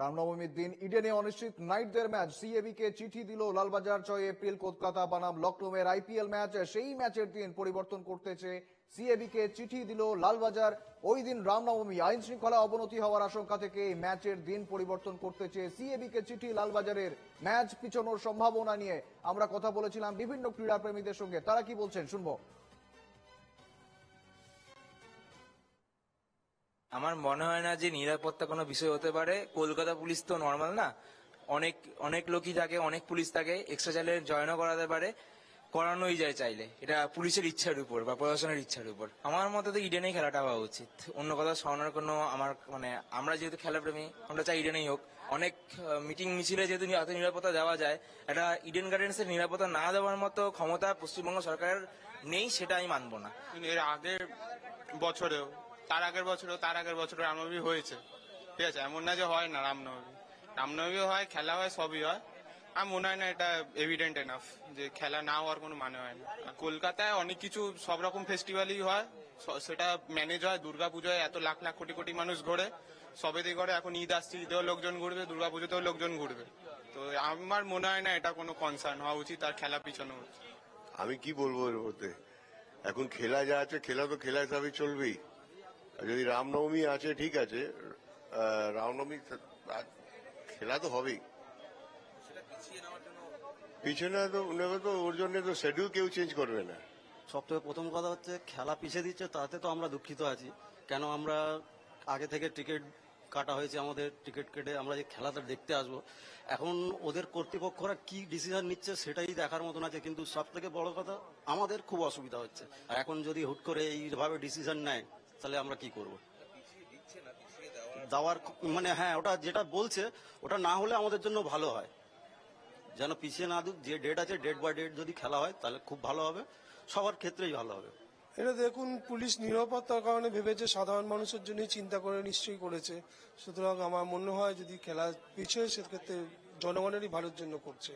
রামনবমীর দিন ইডেনে অনিশ্চিত নাইটদের ম্যাচ। সিএবি কে চিঠি দিল লালবাজার ছয় এপ্রিল কলকাতা বানাম লখনৌয়ের আইপিএল ম্যাচ। সেই ম্যাচের দিন পরিবর্তন করতেছে সিএবি কে চিঠি দিল লালবাজার। ওই দিন রামনবমী আইন শৃঙ্খলা অবনতি হওয়ার আশঙ্কা থেকে ম্যাচের দিন পরিবর্তন করতে চেয়ে সিএবি কে চিঠি লালবাজারের ম্যাচ পিছনোর সম্ভাবনা নিয়ে। আমরা কথা বলেছিলাম বিভিন্ন ক্রীড়া প্রেমীদের সঙ্গে। তারা কি বলছেন? শুনব। আমার মনে হয় না যে নিরাপত্তা কোনো বিষয় হতে পারে। কলকাতা পুলিশ তো নর্মাল না। অনেক অনেক লোকই থাকে, অনেক পুলিশ থাকে। এক্সট্রা চাইলে জয়েনও করাতে পারে। করানোই যায় চাইলে। এটা পুলিশের ইচ্ছার উপর বা প্রশাসনের ইচ্ছার উপর। আমার মতে তো ইডেনেই খেলাটা হওয়া উচিত। অন্য কথা শোনার কোনো আমার মানে আমরা যেহেতু খেলাপ্রেমী, আমরা চাই ইডেনেই হোক। অনেক মিটিং মিছিলে যেহেতু এত নিরাপত্তা দেওয়া যায় এটা ইডেন গার্ডেন্সের নিরাপত্তা না দেওয়ার মতো ক্ষমতা পশ্চিমবঙ্গ সরকারের নেই, সেটা আমি মানবো না। এর আগের বছরেও তার আগের বছরেও তার আগের বছরেও রামনবমী হয়েছে। ঠিক আছে? এমন না যে হয় না রামনবমী। রামনবমী হয়, খেলা হয়, সবই হয়। আমার মনে হয় না এটা এভিডেন্ট এনাফ যে খেলা না হওয়ার কোনো মানে হয় না। আর কলকাতায় অনেক কিছু সব রকম ফেস্টিভ্যালই হয়। স- সেটা ম্যানেজ হয়। দুর্গা পুজোয় এত লাখ লাখ কোটি কোটি মানুষ ঘোরে। সবেতেই করে এখন ঈদ আসছে, ঈদেও লোকজন ঘুরবে, দুর্গা পুজোতেও লোকজন ঘুরবে। তো আমার মনে হয় না এটা কোনো কনসার্ন হওয়া উচিত আর খেলা পিছনে আমি কি বলব এর মধ্যে? এখন খেলা যা আছে, খেলা তো খেলা হিসাবে চলবেই। আর যদি রামনবমী আছে ঠিক আছে। রামনবমী খেলা তো হবেই। পিছনে তো তো ওর জন্য তো শেডিউল কেউ চেঞ্জ করবে না। সব থেকে প্রথম কথা হচ্ছে খেলা পিছিয়ে দিচ্ছে তাতে তো আমরা দুঃখিত আছি। কেন আমরা আগে থেকে টিকিট কাটা হয়েছে আমাদের টিকিট কেটে আমরা যে খেলাটা দেখতে আসব। এখন ওদের কর্তৃপক্ষরা কি ডিসিশন নিচ্ছে সেটাই দেখার মতন আছে কিন্তু সব থেকে বড় কথা আমাদের খুব অসুবিধা হচ্ছে। আর এখন যদি হুট করে এইভাবে ডিসিশন নেয় তাহলে আমরা কি করব? দেওয়ার মানে হ্যাঁ ওটা যেটা বলছে ওটা না হলে আমাদের জন্য ভালো হয়। যেন পিছিয়ে না দুক যে ডেট আছে ডেট বাই ডেট যদি খেলা হয় তাহলে খুব ভালো হবে। সবার ক্ষেত্রেই ভালো হবে। এটা দেখুন পুলিশ নিরাপত্তার কারণে ভেবেছে সাধারণ মানুষের জন্যই চিন্তা করে নিশ্চয়ই করেছে। সুতরাং আমার মনে হয় যদি খেলা পিছিয়ে সেক্ষেত্রে জনগণেরই ভালোর জন্য করছে।